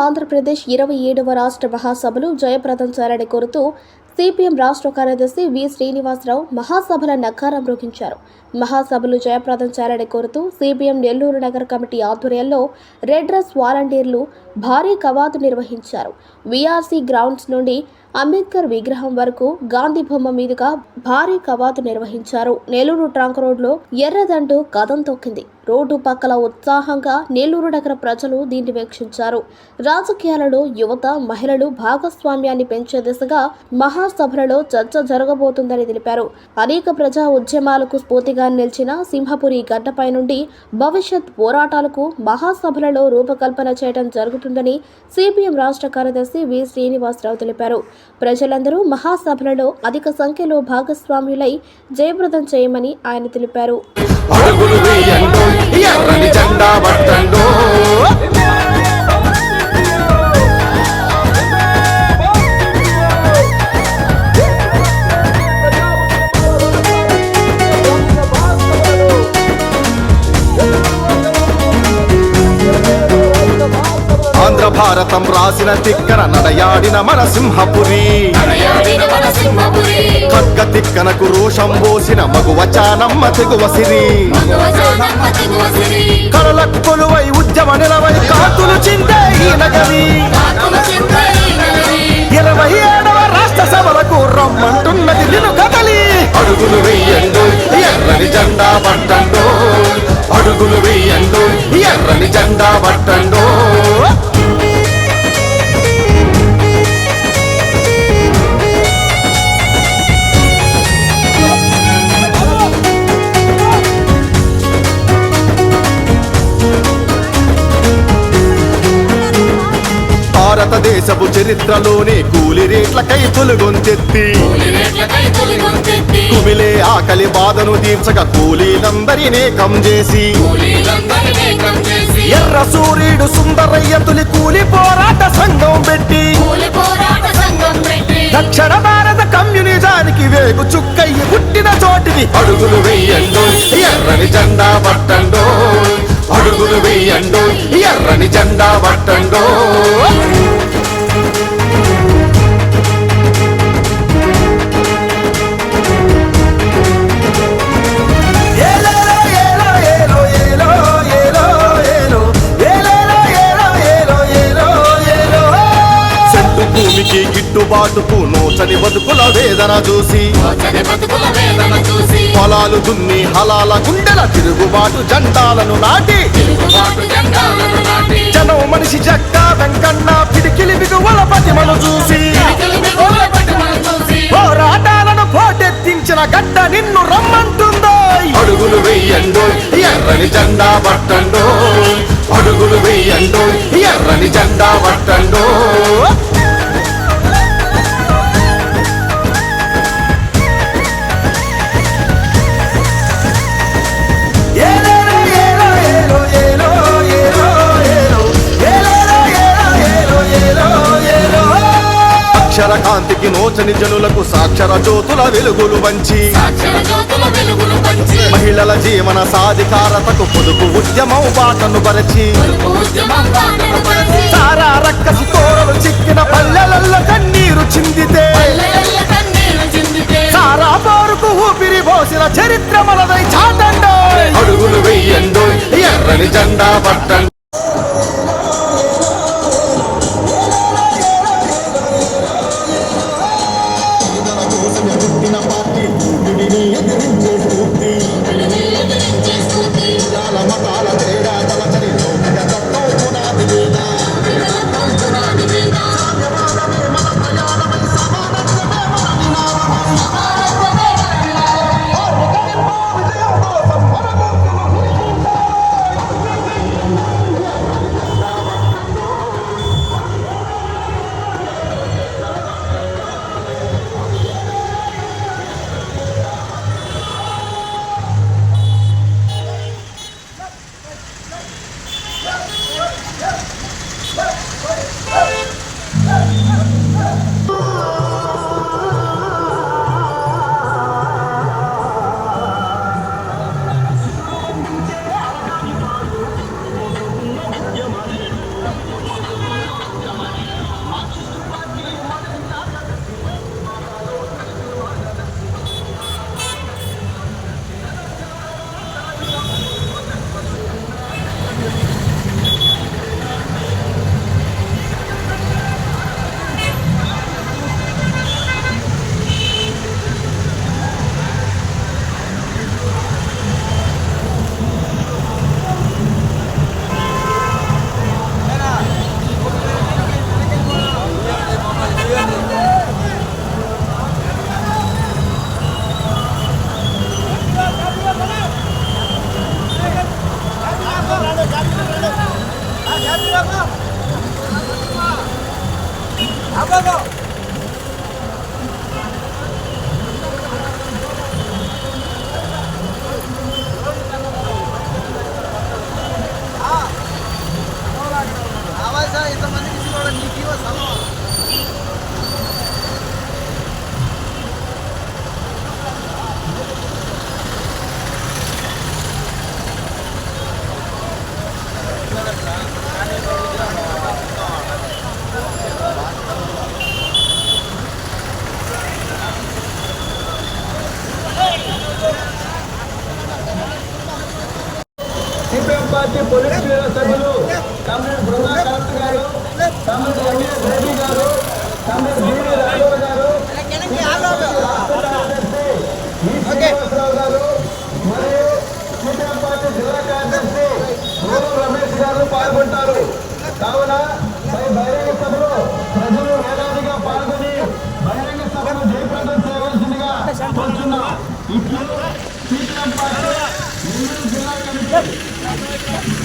ఆంధ్రప్రదేశ్ ఇరవై ఏడవ రాష్ట్ర మహాసభలు జయప్రదం చేయాలని కోరుతూ సిపిఎం రాష్ట్ర కార్యదర్శి వి శ్రీనివాసరావు మహాసభల నకారం రోగించారు మహాసభలు జయప్రదం చేయాలని కోరుతూ సిపిఎం నెల్లూరు నగర కమిటీ ఆధ్వర్యంలో రెడ్ డ్రెస్ వాలంటీర్లు భారీ కవాతు నిర్వహించారు. విఆర్సీ గ్రౌండ్స్ నుండి అంబేద్కర్ విగ్రహం వరకు గాంధీ బొమ్మ మీదుగా భారీ కవాతు నిర్వహించారు. నెల్లూరు ట్రంక్ రోడ్లో ఎర్రదండు కథం తొక్కింది. రోడ్డు పక్కల ఉత్సాహంగా నెల్లూరు నగర ప్రజలు దీన్ని వీక్షించారు. రాజకీయాలలో యువత మహిళలు భాగస్వామ్యాన్ని పెంచే దిశగా మహాసభలలో చర్చ జరగబోతుందని తెలిపారు. అనేక ప్రజా ఉద్యమాలకు స్ఫూర్తిగా నిలిచిన సింహపురి గడ్డపై నుండి భవిష్యత్ పోరాటాలకు మహాసభలలో రూపకల్పన చేయడం జరుగుతుందని సిపిఎం రాష్ట్ర కార్యదర్శి వి శ్రీనివాసరావు తెలిపారు. ప్రజలందరూ మహాసభలలో అధిక సంఖ్యలో భాగస్వాములై జయప్రదం చేయమని ఆయన తెలిపారు. భారతం రాసిన తిక్కన నడయాడిన మన సింహపురి ఖడ్గ తిక్కనకు రోషం పోసిన మగువ చానమ్మ తెగువ సిరి. కళలకు కొలువై ఉద్యమ నిలవై కాతులు చిందే ఈ నగరి. ఇరవై ఏడవ రాష్ట్ర సభలకు రమ్మంటున్నది నిన్ను కదలి. అడుగులు వెయ్యండు భారతదేశపు చరిత్రలోనే కూలి రేట్లకై తొలుగొంతెత్తి కుమిలే ఆకలి బాధను తీర్చక కూలీలందరినే కం చేసి. ఎర్ర సూర్యుడు సుందరయ్య తొలి కూలి పోరాట సంఘం పెట్టి. దక్షిణ భారత కమ్యూనిజానికి వేగు చుక్కయ్యి పుట్టిన చోటిది. అడుగులు వెయ్యండు ఎర్రని జెండా పట్టండు. అడుగులు వెయ్యండు ఎర్రని జెండా పట్టండు. నోచని బతుకుల వేదన చూసి పొలాలు దున్ని హలాల గుండెల తిరుగుబాటు జెండాలను నాటి తిరుగుబాటు జెండాలను నాటి. జనం మనిషి జక్క వెంకన్న పిడికిలి బిగువల పతిమను చూసి పోరాటాలను పోటెత్తించిన గడ్డ నిన్ను రమ్మంటుందో అడుగులు వెయ్యండు ఎర్రని జెండా పట్టండు అడుగులు వెయ్యండు ఎర్రని జెండా పట్టండు కాంతికి జనులకు సాక్షర జ్యోతుల వెలుగులు వంచి. మహిళల జీవన సాధికారతకు పొదుపు ఉద్యమం బాటను పరచి. సారా రక్కసి తోరలు చిక్కిన పల్లెలలో కన్నీరు చిందితే. సారా పోరుకు ఊపిరి పోసిన చరిత్ర మనదై చాటండో అడుగులు వెయ్యండు ఎర్రని జెండా పట్టండి పార్టీ పొలిట్ బ్యూరో సభ్యులు కామ్రేడ్ బృందా కాంత్ గారు కామ్రేడ్ ఎంఎస్ రెడ్డి గారు కామ్రేడ్ బీవీ రాఘవ గారు శ్రీనివాసరావు గారు మరియు సిపిఎం పార్టీ జిల్లా కార్యదర్శి రూరు రమేష్ గారు పాల్గొంటారు. కావున పై బహిరంగ సభలో ప్రజలు వేలాదిగా పాల్గొని బహిరంగ సభను జయప్రదం చేయవలసిందిగా కోరుతున్నాం ఇప్పుడు సిపిఎం పార్టీ జిల్లా కమిటీ Yeah, yeah, yeah.